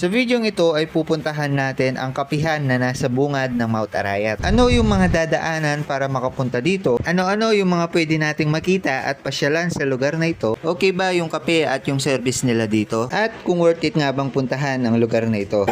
Sa videong ito ay pupuntahan natin ang kapihan na nasa bungad ng Mount Arayat. Ano yung mga dadaanan para makapunta dito? Ano-ano yung mga pwede nating makita at pasyalan sa lugar na ito? Okay ba yung kape at yung service nila dito? At kung worth it nga bang puntahan ang lugar na ito?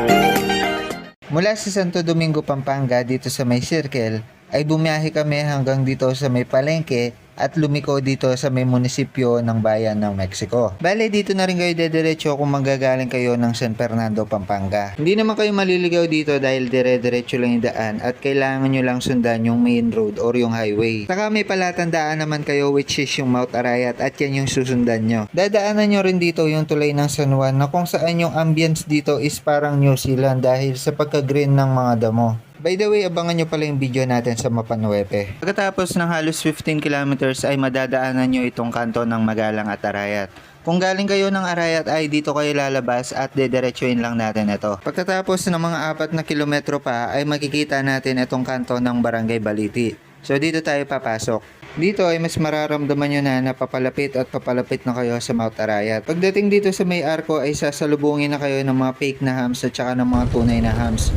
Mula sa Santo Domingo, Pampanga dito sa may circle ay bumiyahe kami hanggang dito sa may palengke at lumiko dito sa may munisipyo ng bayan ng Mexico. Bale, dito na rin kayo dediretso kung manggagaling kayo ng San Fernando, Pampanga. Hindi naman kayo maliligaw dito dahil dire-diretso lang yung daan at kailangan nyo lang sundan yung main road or yung highway. Saka may palatandaan naman kayo which is yung Mount Arayat at yan yung susundan nyo. Dadaanan nyo rin dito yung tulay ng San Juan na kung saan yung ambience dito is parang New Zealand dahil sa pagka-green ng mga damo. By the way, abangan nyo pala yung video natin sa Mapanuepe. Pagkatapos ng halos 15 kilometers ay madadaanan nyo itong kanto ng Magalang at Arayat. Kung galing kayo ng Arayat ay dito kayo lalabas at dediretsuin lang natin ito. Pagkatapos ng mga apat na kilometro pa ay makikita natin itong kanto ng Barangay Baliti. So dito tayo papasok. Dito ay mas mararamdaman nyo na na papalapit at papalapit na kayo sa Mount Arayat. Pagdating dito sa may arko ay sasalubungin na kayo ng mga fake na hams at saka ng mga tunay na hams.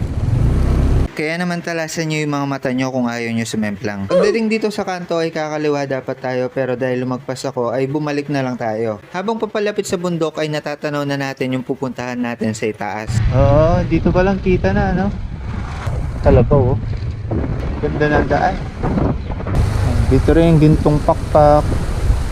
Kaya naman talasan nyo yung mga mata nyo kung ayaw nyo sumemplang. Pagdating dito sa kanto ay kakaliwa dapat tayo pero dahil lumagpas ako ay bumalik na lang tayo. Habang papalapit sa bundok ay natatanaw na natin yung pupuntahan natin sa itaas. Oo, dito pa lang kita na no? Talabaw oh. Ganda ng daan. Dito rin yung gintong pakpak.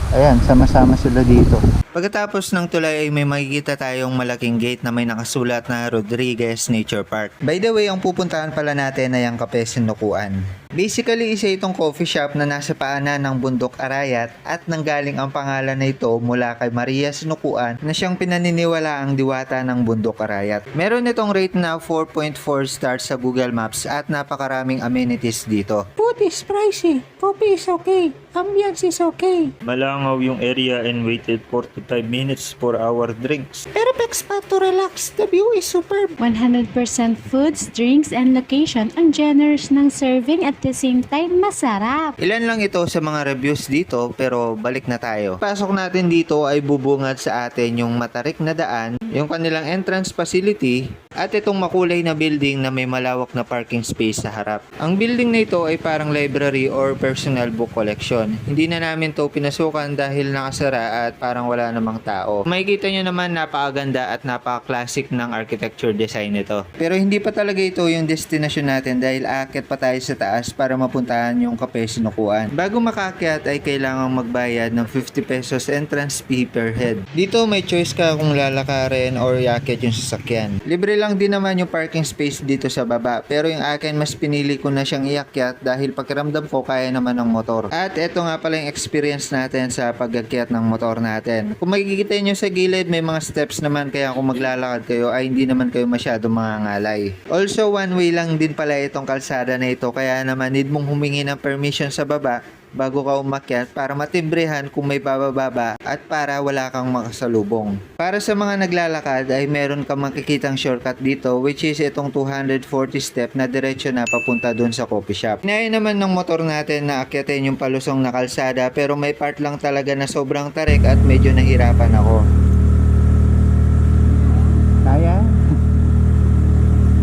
Ayan, sama-sama sila dito. Pagkatapos ng tulay ay may makikita tayong malaking gate na may nakasulat na Rodriguez Nature Park. By the way, ang pupuntahan pala natin ay ang Kape Sinukuan. Basically, isa itong coffee shop na nasa paanan ng bundok Arayat at nanggaling ang pangalan na ito mula kay Maria Sinukuan na siyang pinaniniwala ang diwata ng bundok Arayat. Meron itong rate na 4.4 stars sa Google Maps at napakaraming amenities dito. Food is pricey. Coffee is okay. Ambience is okay. Malangaw yung area and waited 45 minutes for our drinks. Perfect spot to relax. The view is superb. 100% foods, drinks, and location. Ang generous ng serving at the same time masarap. Ilan lang ito sa mga reviews dito pero balik na tayo. Pasok natin dito ay bubungad sa atin yung matarik na daan, yung kanilang entrance facility at itong makulay na building na may malawak na parking space sa harap. Ang building na ito ay parang library or personal book collection. Hindi na namin to pinasukan dahil nakasara at parang wala namang tao. Makikita nyo naman napakaganda at napaka-classic ng architecture design nito. Pero hindi pa talaga ito yung destination natin dahil aakyat pa tayo sa taas para mapuntahan yung kape sinukuan. Bago makakyat ay kailangang magbayad ng 50 pesos entrance fee per head. Dito may choice ka kung lalakarin or iakyat yung sasakyan. Libre lang din naman yung parking space dito sa baba pero yung akin mas pinili ko na siyang iakyat dahil pakiramdam ko kaya naman ng motor. At eto nga pala yung experience natin sa pagakyat ng motor natin. Kung makikita nyo sa gilid may mga steps naman kaya kung maglalakad kayo ay hindi naman kayo masyado mangangalay. Also one way lang din pala itong kalsada na ito kaya naman need mong humingi ng permission sa baba bago ka umakyat para matibrehan kung may bababa at para wala kang makasalubong. Para sa mga naglalakad ay meron kang makikitang shortcut dito which is itong 240 step na diretsyo na papunta dun sa coffee shop. Inaya naman ng motor natin na akyatin yung palusong na kalsada pero may part lang talaga na sobrang tarik at medyo nahirapan ako.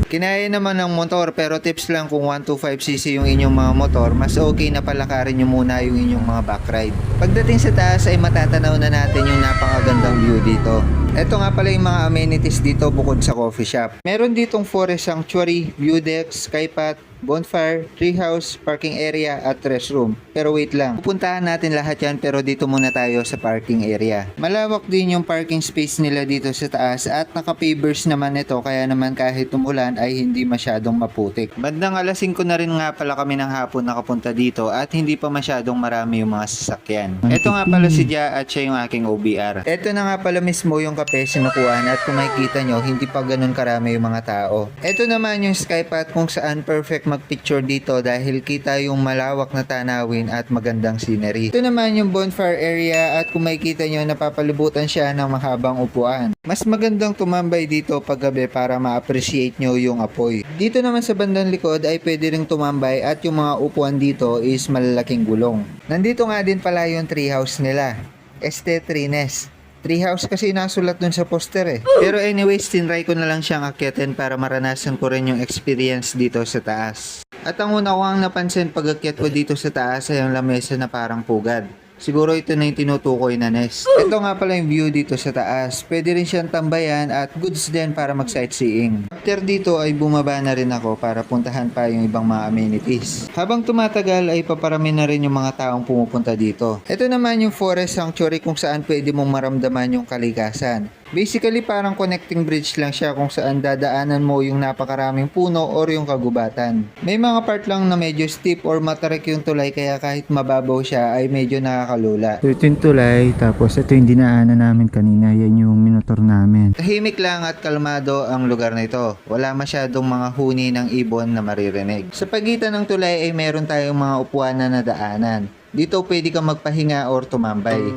Kinaya naman ng motor pero tips lang kung 125cc yung inyong mga motor, mas okay na palakarin nyo muna yung inyong mga back ride. Pagdating sa taas ay matatanaw na natin yung napakagandang view dito. Ito nga pala yung mga amenities dito bukod sa coffee shop. Meron ditong forest sanctuary, view deck, skypath, bonfire, treehouse, parking area at restroom. Pero wait lang, pupuntahan natin lahat yan pero dito muna tayo sa parking area. Malawak din yung parking space nila dito sa taas at naka-pavers naman ito kaya naman kahit tumulan ay hindi masyadong maputik. Bandang alas 5 na rin nga pala kami ng hapon nakapunta dito at hindi pa masyadong marami yung mga sasakyan. Ito nga pala si Ja at siya yung aking OBR. Ito na nga pala mismo yung kape sinukuhan at kung makikita nyo hindi pa ganun karami yung mga tao. Ito naman yung skypath kung saan perfect magpicture dito dahil kita yung malawak na tanawin at magandang scenery. Ito naman yung bonfire area at kung makikita nyo napapalibutan siya ng mahabang upuan. Mas magandang tumambay dito paggabi para ma-appreciate nyo yung apoy. Dito naman sa bandang likod ay pwede ring tumambay at yung mga upuan dito is malalaking gulong. Nandito nga din pala yung treehouse nila. Este Trines. Treehouse kasi nasulat dun sa poster eh. Pero anyways, tinry ko na lang siyang akyatin para maranasan ko rin yung experience dito sa taas. At ang una ko ang napansin pag akyat ko dito sa taas ay ang lamesa na parang pugad. Siguro ito na yung tinutukoy na nest. Ito nga pala yung view dito sa taas. Pwede rin siyang tambayan at goods din para mag-sightseeing. After dito ay bumaba na rin ako para puntahan pa yung ibang mga amenities. Habang tumatagal ay paparami na rin yung mga taong pumupunta dito. Ito naman yung forest sanctuary kung saan pwede mong maramdaman yung kalikasan. Basically parang connecting bridge lang siya kung saan dadaanan mo yung napakaraming puno or yung kagubatan. May mga part lang na medyo steep or matarik yung tulay kaya kahit mababaw siya ay medyo nakakalula. So ito yung tulay, tapos ito yung dinaanan namin kanina, yan yung minotor namin. Tahimik lang at kalmado ang lugar na ito. Wala masyadong mga huni ng ibon na maririnig. Sa pagitan ng tulay ay meron tayong mga upuan na nadaanan. Dito pwede kang magpahinga or tumambay.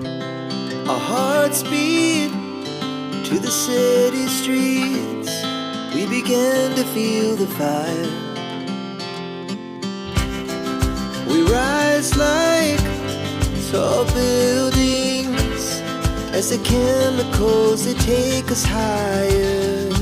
Our hearts beat to the city streets. We began to feel the fire. We rise like tall buildings as the chemicals they take us higher.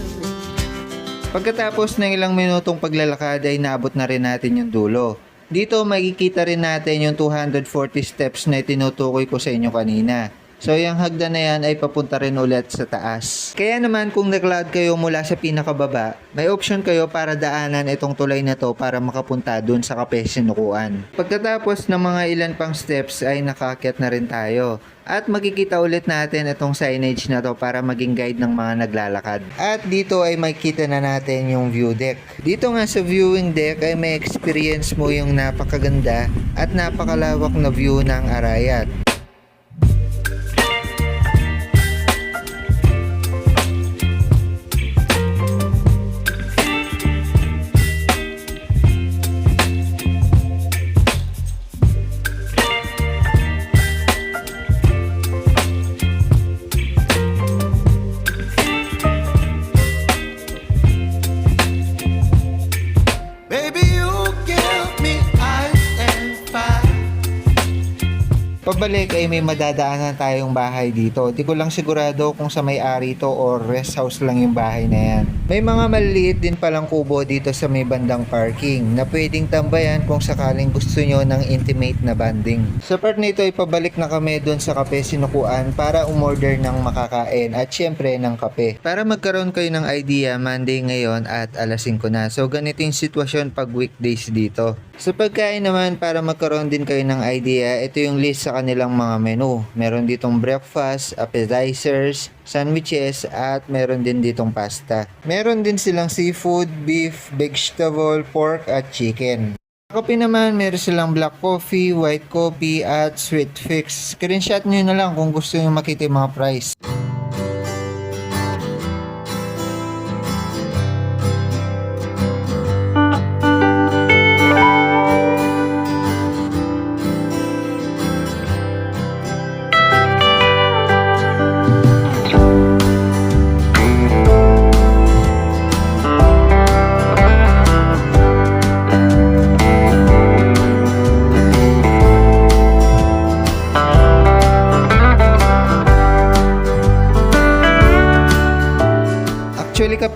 Pagkatapos ng ilang minutong paglalakad ay naabot na rin natin yung dulo. Dito makikita rin natin yung 240 steps na tinutukoy ko sa inyo kanina. So yung hagdan na yan ay papunta rin ulit sa taas. Kaya naman kung naglakad kayo mula sa pinakababa, may option kayo para daanan itong tulay na to para makapunta dun sa kape sinukuan. Pagkatapos ng mga ilan pang steps ay nakaakyat na rin tayo. At makikita ulit natin itong signage na to para maging guide ng mga naglalakad. At dito ay makikita na natin yung view deck. Dito nga sa viewing deck ay may experience mo yung napakaganda at napakalawak na view ng Arayat. Pabalik ay may madadaanan tayong bahay dito. Di ko lang sigurado kung sa may-ari to or rest house lang yung bahay na yan. May mga maliliit din palang kubo dito sa may bandang parking na pwedeng tambayan kung sakaling gusto nyo ng intimate na banding. Sa part nito ay pabalik na kami dun sa kape sinukuan para umorder ng makakain at syempre ng kape. Para magkaroon kayo ng idea, Monday ngayon at alas 5 na. So ganito yung sitwasyon pag weekdays dito. Sa pagkain naman, para magkaroon din kayo ng idea, ito yung list sa kanilang mga menu. Meron ditong breakfast, appetizers, sandwiches, at meron din ditong pasta. Meron din silang seafood, beef, vegetable, pork, at chicken. Kape naman, meron silang black coffee, white coffee, at sweet fix. Screenshot nyo na lang kung gusto nyo makita yung mga price.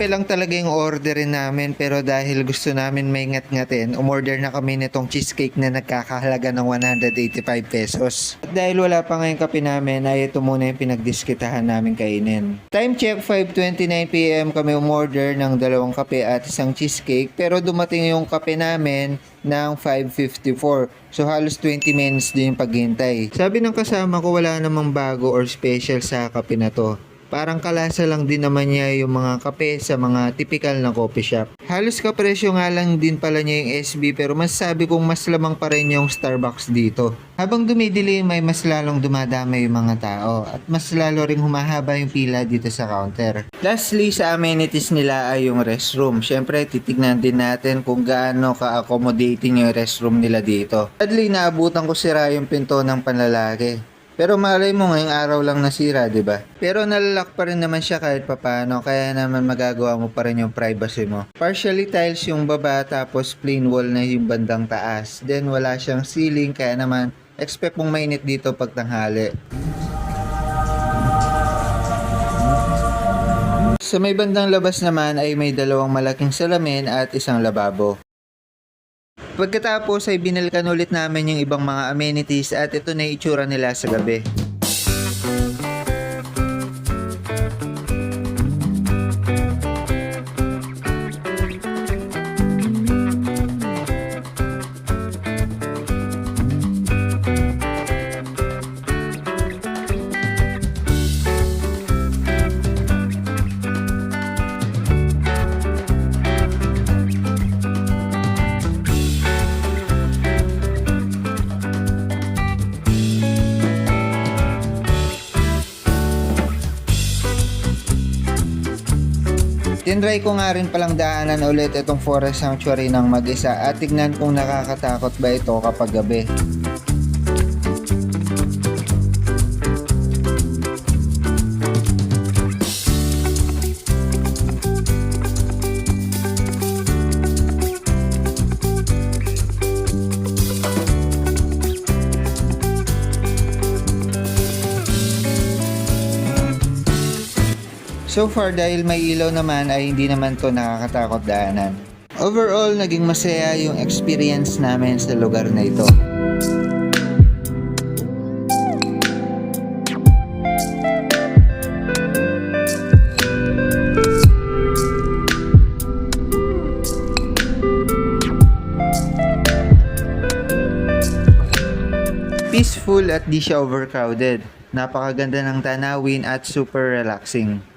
Kape lang talaga yung orderin namin pero dahil gusto namin may ngat-ngatin, umorder na kami nitong cheesecake na nagkakahalaga ng 185 pesos. At dahil wala pa ngayong kape namin, ay ito muna yung pinagdiskitahan namin kainin. Time check, 5.29pm kami umorder ng dalawang kape at isang cheesecake pero dumating yung kape namin ng 5.54. So halos 20 minutes din yung paghintay. Sabi ng kasama ko wala namang bago or special sa kape na to. Parang kalasa lang din naman niya yung mga kape sa mga typical na coffee shop. Halos kapresyo nga lang din pala niya yung SB pero masasabi kong mas lamang pa rin yung Starbucks dito. Habang dumidilim may mas lalong dumadami yung mga tao at mas lalo ring humahaba yung pila dito sa counter. Lastly, sa amenities nila ay yung restroom. Siyempre, titignan din natin kung gaano ka-accommodating yung restroom nila dito. Sadly, naabutan ko sira yung pinto ng panlalaki. Pero malay mo ngayong araw lang nasira, 'di ba? Pero nalalak pa rin naman siya kahit papano, kaya naman magagawa mo pa rin yung privacy mo. Partially tiles yung baba tapos plain wall na yung bandang taas. Then wala siyang ceiling kaya naman expect mong mainit dito pag tanghali. Sa may bandang labas naman ay may dalawang malaking salamin at isang lababo. Pagkatapos ay binalikan ulit namin yung ibang mga amenities at ito na itsura nila sa gabi. Tinry ko nga rin palang daanan ulit itong forest sanctuary ng mag-isa at tignan kung nakakatakot ba ito kapag gabi. So far dahil may ilaw naman ay hindi naman to nakakatakot daanan. Overall, naging masaya yung experience namin sa lugar na ito. Peaceful at di siya overcrowded. Napakaganda ng tanawin at super relaxing.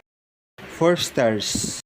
4 stars.